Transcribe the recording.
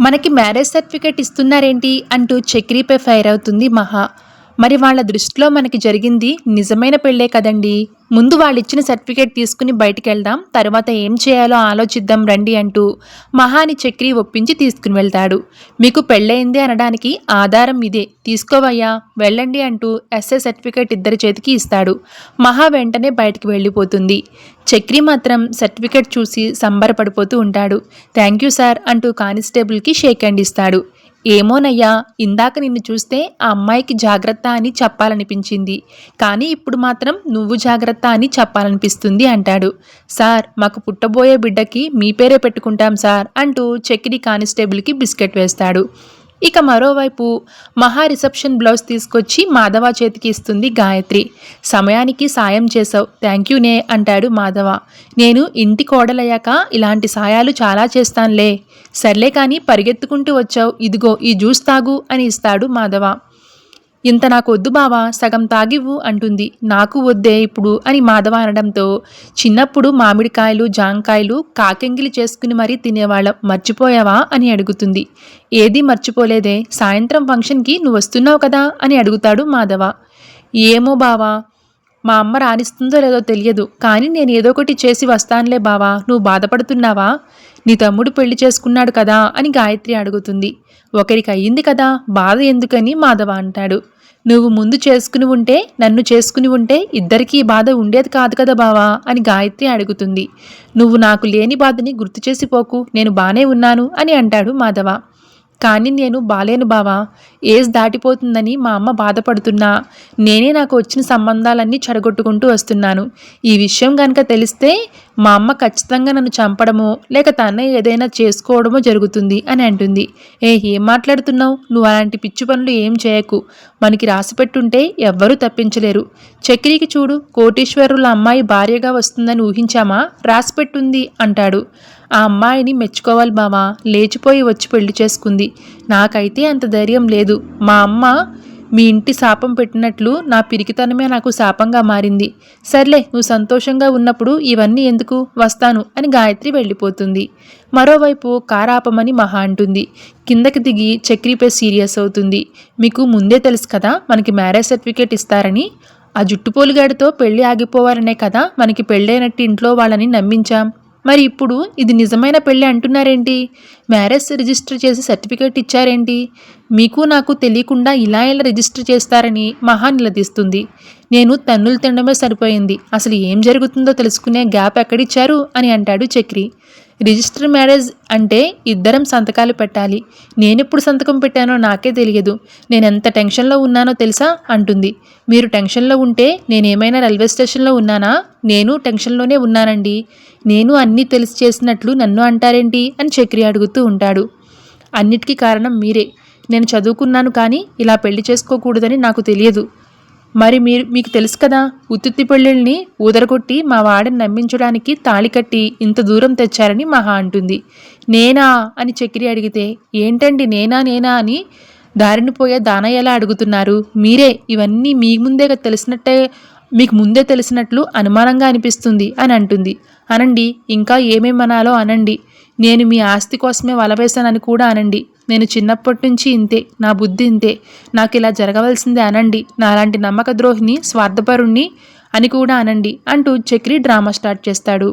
మనకి marriage certificate ఇస్తున్నారేంటి అంటూ చక్రీపై fire అవుతుంది మహా. మరి వాళ్ళ దృష్టిలో మనకి జరిగింది నిజమైన పెళ్ళే కదండి. ముందు వాళ్ళు ఇచ్చిన సర్టిఫికేట్ తీసుకుని బయటికి వెళ్దాం తర్వాత ఏం చేయాలో ఆలోచిద్దాం రండి అంటూ మహాని చక్రి ఒప్పించి తీసుకుని వెళ్తాడు. మీకు పెళ్ళయింది అనడానికి ఆధారం ఇదే. తీసుకోవయ్యా వెళ్ళండి అంటూ ఎస్ఏ సర్టిఫికేట్ ఇద్దరి చేతికి ఇస్తాడు. మహా వెంటనే బయటికి వెళ్ళిపోతుంది. చక్రి మాత్రం సర్టిఫికేట్ చూసి సంబరపడిపోతూ ఉంటాడు. థ్యాంక్ యూ సార్ అంటూ కానిస్టేబుల్కి షేక్ హ్యాండ్ ఇస్తాడు. ఏమోనయ్యా ఇందాక నిన్ను చూస్తే ఆ అమ్మాయికి జాగ్రత్త అని చెప్పాలనిపించింది. కానీ ఇప్పుడు మాత్రం నువ్వు జాగ్రత్త అని చెప్పాలనిపిస్తుంది అంటాడు. సార్ మాకు పుట్టబోయే బిడ్డకి మీ పేరే పెట్టుకుంటాం సార్ అంటూ చెక్కిడి కానిస్టేబుల్కి బిస్కెట్ వేస్తాడు. ఇక మరోవైపు మహా రిసెప్షన్ బ్లౌజ్ తీసుకొచ్చి మాధవ చేతికి ఇస్తుంది గాయత్రి. సమయానికి సాయం చేసావు థ్యాంక్ నే అంటాడు మాధవ. నేను ఇంటి కోడలయ్యాక ఇలాంటి సాయాలు చాలా చేస్తానులే. సర్లే కానీ పరిగెత్తుకుంటూ వచ్చావు. ఇదిగో ఈ జ్యూస్ తాగు అని ఇస్తాడు మాధవ. ఇంత నాకు వద్దు బావా సగం తాగివ్వు అంటుంది. నాకు వద్దే ఇప్పుడు అని మాధవ అనడంతో చిన్నప్పుడు మామిడికాయలు జాంకాయలు కాకెంగిలి చేసుకుని మరీ తినేవాళ్ళం. మర్చిపోయావా అని అడుగుతుంది. ఏదీ మర్చిపోలేదే సాయంత్రం ఫంక్షన్కి నువ్వు వస్తున్నావు కదా అని అడుగుతాడు మాధవ. ఏమో బావా మా అమ్మ రాణిస్తుందో లేదో తెలియదు కానీ నేను ఏదో ఒకటి చేసి వస్తానులే బావా నువ్వు బాధపడుతున్నావా? నీ తమ్ముడు పెళ్ళి చేసుకున్నాడు కదా అని గాయత్రి అడుగుతుంది. ఒకరికి అయ్యింది కదా బాధ ఎందుకని మాధవ అంటాడు. నువ్వు ముందు చేసుకుని ఉంటే నన్ను చేసుకుని ఉంటే ఇద్దరికీ బాధ ఉండేది కాదు కదా బావా అని గాయత్రి అడుగుతుంది. నువ్వు నాకు లేని బాధని గుర్తు చేసిపోకు నేను బానే ఉన్నాను అని అంటాడు మాధవ. కానీ నేను బాలేను బావా. ఏజ్ దాటిపోతుందని మా అమ్మ బాధపడుతున్నా. నేనే నాకు వచ్చిన సంబంధాలన్నీ చెడగొట్టుకుంటూ వస్తున్నాను. ఈ విషయం కనుక తెలిస్తే మా అమ్మ ఖచ్చితంగా నన్ను చంపడమో లేక తన్నే ఏదైనా చేసుకోవడమో జరుగుతుంది అని అంటుంది. ఏ ఏం మాట్లాడుతున్నావు? నువ్వు అలాంటి పిచ్చి పనులు ఏం చేయకు. మనకి రాసిపెట్టుంటే ఎవ్వరూ తప్పించలేరు. చక్రికి చూడు కోటీశ్వరుల అమ్మాయి భార్యగా వస్తుందని ఊహించామా? రాసిపెట్టుంది అంటాడు. ఆ అమ్మాయిని మెచ్చుకోవాలి బావా లేచిపోయి వచ్చి పెళ్ళి చేసుకుంది. నాకైతే అంత ధైర్యం లేదు. మా అమ్మ మీ ఇంటి శాపం పెట్టినట్లు నా పిరికితనమే నాకు శాపంగా మారింది. సర్లే నువ్వు సంతోషంగా ఉన్నప్పుడు ఇవన్నీ ఎందుకు? వస్తాను అని గాయత్రి వెళ్ళిపోతుంది. మరోవైపు కారాపమని మహా అంటుంది. కిందకి దిగి చక్రీపై సీరియస్ అవుతుంది. మీకు ముందే తెలుసు కదా మనకి మ్యారేజ్ సర్టిఫికేట్ ఇస్తారని. ఆ జుట్టుపోలుగాడితో పెళ్ళి ఆగిపోవాలనే కదా మనకి పెళ్ళైనట్టు ఇంట్లో వాళ్ళని నమ్మించాం. మరి ఇప్పుడు ఇది నిజమైన పెళ్ళి అంటున్నారేంటి? మ్యారేజ్ రిజిస్టర్ చేసి సర్టిఫికేట్ ఇచ్చారేంటి? మీకు నాకు తెలియకుండా ఇలా ఇలా రిజిస్టర్ చేస్తారని మహా నిలదీస్తుంది. నేను తన్నులు తినడమే సరిపోయింది. అసలు ఏం జరుగుతుందో తెలుసుకునే గ్యాప్ ఎక్కడిచ్చారు? అని అంటాడు చక్రి. రిజిస్టర్ మ్యారేజ్ అంటే ఇద్దరం సంతకాలు పెట్టాలి. నేనెప్పుడు సంతకం పెట్టానో నాకే తెలియదు. నేను ఎంత టెన్షన్లో ఉన్నానో తెలుసా? అంటుంది. మీరు టెన్షన్లో ఉంటే నేనేమైనా రైల్వే స్టేషన్లో ఉన్నానా? నేను టెన్షన్లోనే ఉన్నానండి. నేను అన్నీ తెలిసి చేసినట్లు నన్ను అంటారేంటి? అని చక్రి అడుగుతూ ఉంటాడు. అన్నిటికీ కారణం మీరే. నేను చదువుకున్నాను కానీ ఇలా పెళ్ళి చేసుకోకూడదని నాకు తెలియదు. మరి మీరు మీకు తెలుసు కదా ఉత్తుత్తి పెళ్ళిళ్ళని ఊదరగొట్టి మా వాడిని నమ్మించడానికి తాళి కట్టి ఇంత దూరం తెచ్చారని మహా అంటుంది. నేనా? అని చక్రి అడిగితే ఏంటండి నేనా నేనా అని దారిని పోయే దానయ్యలా అడుగుతున్నారు? మీరే ఇవన్నీ మీ ముందే తెలిసినట్టే మీకు ముందే తెలిసినట్లు అనుమానంగా అనిపిస్తుంది అని అంటుంది. అనండి ఇంకా ఏమేమనాలో అనండి. నేను మీ ఆస్తి కోసమే వలవేశానని కూడా అనండి. నేను చిన్నప్పటి నుంచి ఇంతే నా బుద్ధి ఇంతే. నాకు ఇలా జరగవలసిందే అనండి. నాలాంటి నమ్మక ద్రోహిని స్వార్థపరుణ్ణి అని కూడా అనండి అంటూ చక్రి డ్రామా స్టార్ట్ చేస్తాడు.